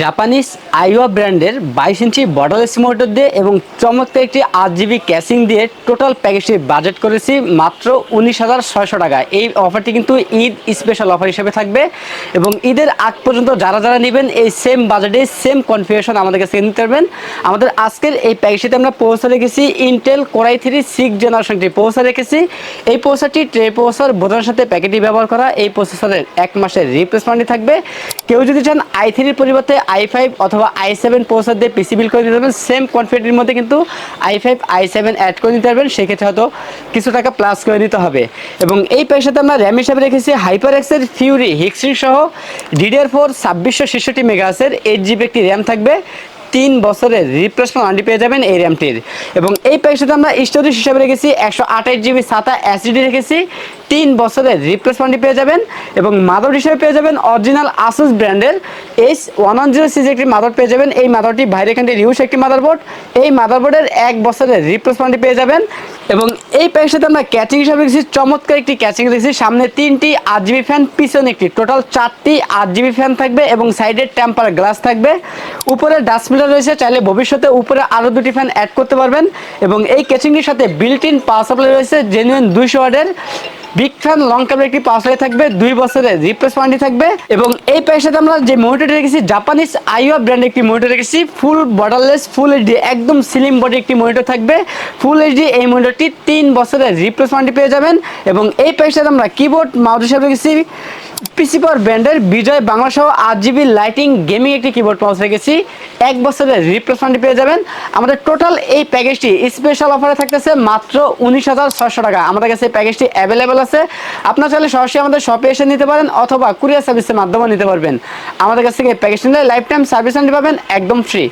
Japanese আইওয়া ব্র্যান্ডের বাইশ ইঞ্চি borderless motor দিয়ে এবং চমৎকার একটি আট জিবি ক্যাসিং দিয়ে টোটাল প্যাকেজটি বাজেট করেছি মাত্র উনিশ হাজার ছয়শো টাকা। এই অফারটি কিন্তু ঈদ স্পেশাল অফার হিসেবে থাকবে এবং ঈদের আগ পর্যন্ত যারা যারা নেবেন এই সেম বাজেটে সেম কনফিগারেশন আমাদের কাছে নিতে পারবেন। আমাদের আজকের এই প্যাকেজটিতে আমরা পৌঁছে রেখেছি Intel core i three six জেনারেশনটি পৌঁছে রেখেছি। এই পৌঁছাটি ট্রে পৌঁছার বোতামের সাথে প্যাকেটটি ব্যবহার করা। এই প্রসেসরের এক মাসের রিপ্লেসমেন্টই থাকবে। কেউ যদি চান আই থ্রির পরিবর্তে আই ফাইভ অথবা আই সেভেন প্রসার দিয়ে পিসি বিল করে দিতে পারবেন সেম কনফিডেন্টের মধ্যে কিন্তু I five I seven add করে নিতে পারবেন। সেক্ষেত্রে হয়তো কিছু টাকা প্লাস করে নিতে হবে। এবং এই পয়সাতে আমরা র্যাম হিসাবে রেখেছি হাইপার এক্সের ফিউরি হিক্সিং সহ ডিডিআর ফোর ছাব্বিশশো ছেষট্টি মেগাসের এইট জিবি একটি র্যাম থাকবে। তিন বছরের রিপ্লেসমেন্ট ওয়ারেন্টি পেয়ে যাবেন এই র্যামটির। এবং এই প্যাকেজটাতে আমরা স্টোরেজ হিসাবে রেখেছি একশো আঠাশ জিবি সাতা অ্যাসিডি রেখেছি। তিন বছরের রিপ্লেসমেন্টটি পেয়ে যাবেন এবং মাদর হিসেবে পেয়ে যাবেন অরিজিনাল আসুস ব্র্যান্ডের এইচ ওয়ান ওয়ান জিরো সিজ একটি মাদার পেয়ে যাবেন। এই মাদরটি বাইরে এখানটি রিউস একটি মাদারবোর্ড এই মাদারবোর্ডের এক বছরের রিপ্লেসমেন্টটি পেয়ে যাবেন। এবং এই প্যাকের সাথে আমরা ক্যাচিং হিসাবে রেখেছি চমৎকার একটি ক্যাচিং রেখেছি সামনে তিনটি আট জিবি ফ্যান পিছনে একটি টোটাল চারটি আট জিবি ফ্যান থাকবে এবং সাইডের টেম্পার গ্লাস থাকবে। উপরে ডাস্টবিনার রয়েছে, চাইলে ভবিষ্যতে উপরে আরও দুটি ফ্যান অ্যাড করতে পারবেন। এবং এই ক্যাচিংটির সাথে বিল্ট ইন পাওয়ার সাপ্লাই রয়েছে জেনুইন দুইশো ওয়ার্ডের বিগ ফ্যান লং কাপের একটি পাওয়ার সাপ্লাই থাকবে, দুই বছরের রিপ্লেস ওয়ারেন্টি থাকবে এবং এই প্যাকের সাথে আমরা যে মনিটরটি রেখেছি জাপানিজ আইওয়া ব্র্যান্ড একটি মনিটর রেখেছি ফুল বর্ডারলেস ফুল এইচডি একদম স্লিম বডি একটি মনিটর থাকবে ফুল এইচডি এই মনিটরটি তিন বছরের রিপ্লেস ওয়ারেন্টি পেয়ে যাবেন এবং এই প্যাকের সাথে আমরা কিবোর্ড মাউস হিসাবে রেখেছি পিসি পাওয়ার ব্র্যান্ডের বিজয় বাংলা সহ আট জিবি লাইটিং গেমিং একটি কিবোর্ড মাউস রেখেছি এক বছরের রিপ্লেসমেন্ট পেয়ে যাবেন। আমাদের টোটাল এই প্যাকেজটি স্পেশাল অফারে থাকতেছে মাত্র উনিশ হাজার ছশো টাকা। আমাদের কাছে এই প্যাকেজটি অ্যাভেলেবেল আছে। আপনার চাইলে সরাসরি আমাদের শপে এসে নিতে পারেন অথবা কুরিয়ার সার্ভিসের মাধ্যমে নিতে পারবেন। আমাদের কাছ থেকে এই প্যাকেজটি নিলে লাইফ টাইম সার্ভিস পাবেন একদম ফ্রি